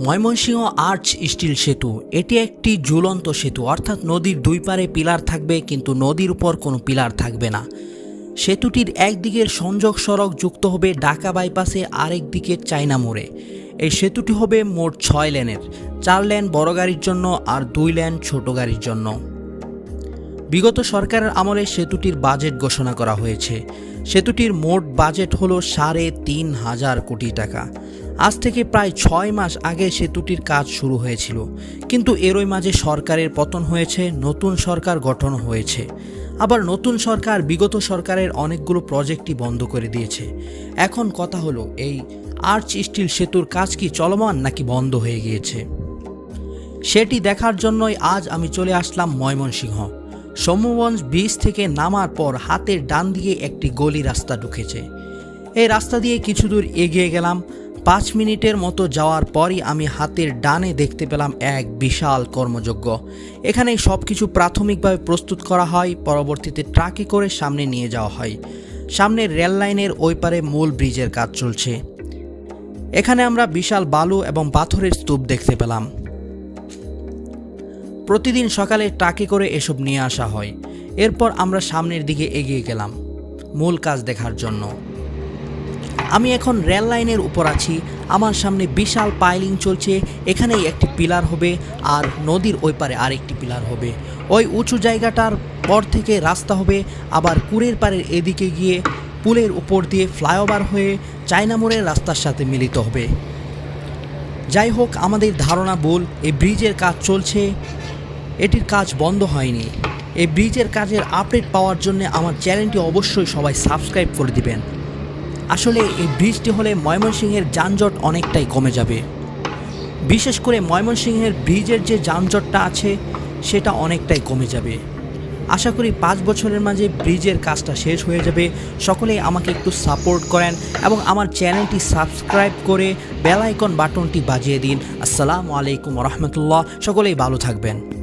Mymensingh arch still সেতু, এটি একটি ঝুলন্ত সেতু, অর্থাৎ নদীর দুই পারে পিলার থাকবে, কিন্তু নদীর উপর কোনো পিলার থাকবে না। সেতুটির একদিকের সংযোগ সড়ক যুক্ত হবে ঢাকা বাইপাসে, আরেক দিকে চায়না মোড়ে। এই সেতুটি হবে মোট ছয় লেনের, চার লেন বড় গাড়ির জন্য আর দুই লেন ছোট গাড়ির জন্য। বিগত সরকারের আমলে সেতুটির বাজেট ঘোষণা করা হয়েছে। সেতুটির মোট বাজেট হলো সাড়ে তিন হাজার কোটি টাকা। আজ থেকে প্রায় ছয় মাস আগে সেতুটির কাজ শুরু হয়েছিল। কিন্তু এরই মাঝে সরকারের পতন হয়েছে, নতুন সরকার গঠন হয়েছে। আবার নতুন সরকার বিগত সরকারের অনেকগুলো প্রজেক্টই বন্ধ করে দিয়েছে। এখন কথা হলো, এই আর্চ স্টিল সেতুর কাজ কি চলমান নাকি বন্ধ হয়ে গিয়েছে? সেটি দেখার জন্যই আজ আমি চলে আসলাম ময়মনসিংহ। সমগঞ্জ ব্রিজ থেকে নামার পর হাতের ডান দিকে একটি গলি রাস্তা ঢুকেছে। এই রাস্তা দিয়ে কিছু দূর এগিয়ে গেলাম। পাঁচ মিনিটের মতো যাওয়ার পরই আমি হাতের ডানে দেখতে পেলাম এক বিশাল কর্মযজ্ঞ এখানে সব কিছু প্রাথমিকভাবে প্রস্তুত করা হয়, পরবর্তীতে ট্রাকে করে সামনে নিয়ে যাওয়া হয়। সামনের রেল লাইনের ওই পারে মূল ব্রিজের কাজ চলছে। এখানে আমরা বিশাল বালু এবং পাথরের স্তূপ দেখতে পেলাম। প্রতিদিন সকালে ট্রাকে করে এসব নিয়ে আসা হয়। এরপর আমরা সামনের দিকে এগিয়ে গেলাম, মূল কাজ দেখার জন্য। আমি এখন রেল লাইনের উপর আছি, আমার সামনে বিশাল পাইলিং চলছে, এখানেই একটি পিলার হবে আর নদীর ওই পারে আরেকটি পিলার হবে। ওই উঁচু জায়গাটার পর থেকে রাস্তা হবে, আবার কুড়ের পাড়ের এদিকে গিয়ে পুলের উপর দিয়ে ফ্লাইওভার হয়ে চায়না মোড়ের রাস্তার সাথে মিলিত হবে। যাই হোক, আমাদের ধারণা ভুল, এই ব্রিজের কাজ চলছে। এটির কাজ বন্ধ হয়নি। এই ব্রিজের কাজের আপডেট পাওয়ার জন্য আমার চ্যানেলটি অবশ্যই সবাই সাবস্ক্রাইব করে দিবেন। আসলে এই ব্রিজটি হলে ময়মনসিংহের যানজট অনেকটাই কমে যাবে। বিশেষ করে ময়মনসিংহের ব্রিজের যে যানজটটা আছে, সেটা অনেকটাই কমে যাবে। আশা করি পাঁচ বছরের মাঝে ব্রিজের কাজটা শেষ হয়ে যাবে। সকলেই আমাকে একটু সাপোর্ট করেন এবং আমার চ্যানেলটি সাবস্ক্রাইব করে বেল আইকন বাটনটি বাজিয়ে দিন। আসসালামু আলাইকুম রহমতুল্লাহ। সকলেই ভালো থাকবেন।